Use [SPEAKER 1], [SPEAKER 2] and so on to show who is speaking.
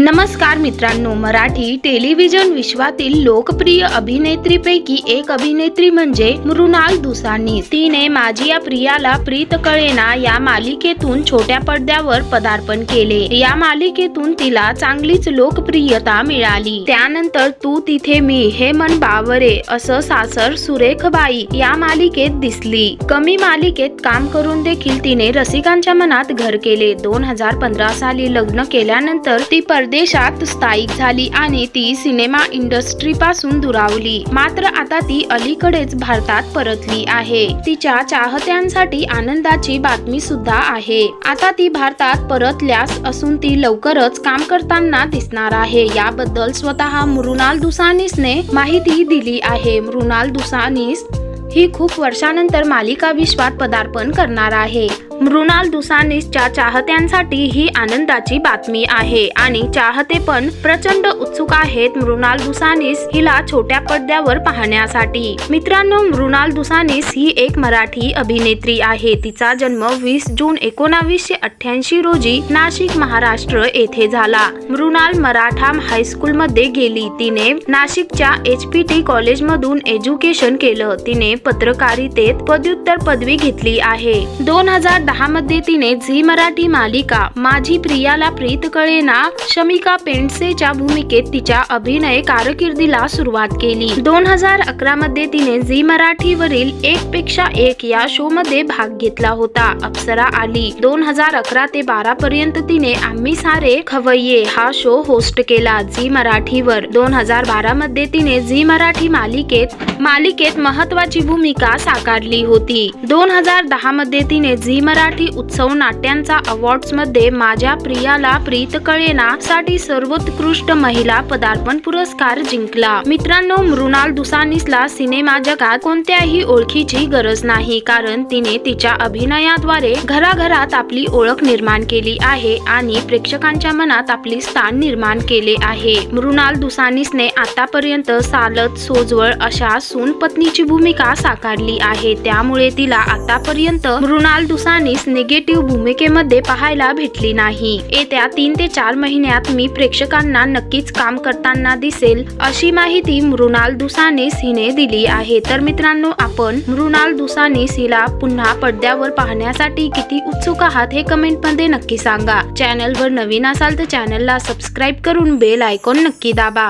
[SPEAKER 1] नमस्कार मित्रांनो मराठी टेलिव्हिजन विश्वातील लोकप्रिय अभिनेत्रीपैकी एक अभिनेत्री म्हणजे मृणाल दुसानी. तिने माझी या प्रियाला प्रीत कळेना या मालिकेतून छोट्या पडद्यावर पदार्पण केले. या मालिकेतून तिला चांगलीच लोकप्रियता मिळाली. त्यानंतर तू तिथे मी हे मन बावरे असं सासर सुरेखबाई या मालिकेत दिसली. कमी मालिकेत काम करून देखील तिने रसिकांच्या मनात घर केले. दोन हजार पंधरा साली लग्न केल्यानंतर ती परदेशात स्थायिक झाली आणि ती सिनेमा इंडस्ट्रीपासून दुरावली. मात्र आता ती अलीकडेच भारतात परतली आहे. तिच्या चाहत्यांसाठी आनंदाची बातमी सुद्धा आहे. आता ती भारतात परतल्यास असून ती लवकरच काम करताना दिसणार आहे. याबद्दल स्वतः मृणाल दुसानीसने माहिती दिली आहे. मृणाल दुसानीस ही खूप वर्षानंतर मालिका विश्वात पदार्पण करणार आहे. मृणाल दुसानीसच्या चाहत्यांसाठी ही आनंदाची बातमी आहे. आणि चाहते पण प्रचंड उत्सुक आहेत मृणाल दुसानीस हिला छोट्या पडद्यावर पाहण्यासाठी. मित्रांनो मृणाल दुसानीस ही एक मराठी अभिनेत्री आहे. तिचा जन्म वीस जून एकोणावीसशे अठ्ठ्याऐंशी रोजी नाशिक महाराष्ट्र येथे झाला. मृणाल मराठा हायस्कूलमध्ये गेली. तिने नाशिकच्या एच पी टी कॉलेजमधून एज्युकेशन केलं. तिने पत्रकारितेत पदव्युत्तर पदवी घेतली आहे. दोन हजार दहा मध्ये तिने झी मराठी मालिका माझी प्रियाला प्रीत कळेना शमिका पेंडसेच्या भूमिकेत तिच्या अभिनय कारकिर्दीला सुरुवात केली. दोन हजार अकरा मध्ये तिने झी मराठीवरील एक पेक्षा एक या शो मध्ये भाग घेतला होता. अप्सरा आली. दोन हजार अकरा ते बारा पर्यंत तिने आम्ही सारे खवय्ये हा शो होस्ट केला झी मराठीवर. दोन हजार बारा मध्ये तिने झी मराठी मालिकेत मालिकेत महत्वाची भूमिका साकारली होती. दोन हजार दहा मध्ये तिने झी मराठी मराठी उत्सव नाट्यांचा अवॉर्ड्समध्ये माझ्या प्रियाला प्रीत कळेना साठी सर्वोत्कृष्ट महिला पदार्पण पुरस्कार जिंकला. मित्रांनो मृणाल दुसानीसला सिनेमा जगात कोणत्याही ओळखीची गरज नाही कारण तिने तिच्या अभिनयाद्वारे घराघरात आपली ओळख निर्माण केली आहे आणि प्रेक्षकांच्या मनात आपली स्थान निर्माण केले आहे. मृणाल दुसानीसने आतापर्यंत सालत सोजवळ अशा सून पत्नीची भूमिका साकारली आहे. त्यामुळे तिला आतापर्यंत मृणाल दुसानी दुसानीस निगेटिव्ह भूमिकेमध्ये पाहायला भेटली नाही. येत्या तीन ते चार महिन्यात मी प्रेक्षकांना नक्कीच काम करताना दिसेल अशी माहिती मृणाल दुसानीस हिने दिली आहे. तर मित्रांनो आपण मृणाल दुसानीस हिला पुन्हा पडद्यावर पाहण्यासाठी किती उत्सुक आहात हे कमेंटमध्ये नक्की सांगा. चॅनलवर नवीन असाल तर चॅनलला सबस्क्राईब करून बेल आयकॉन नक्की दाबा.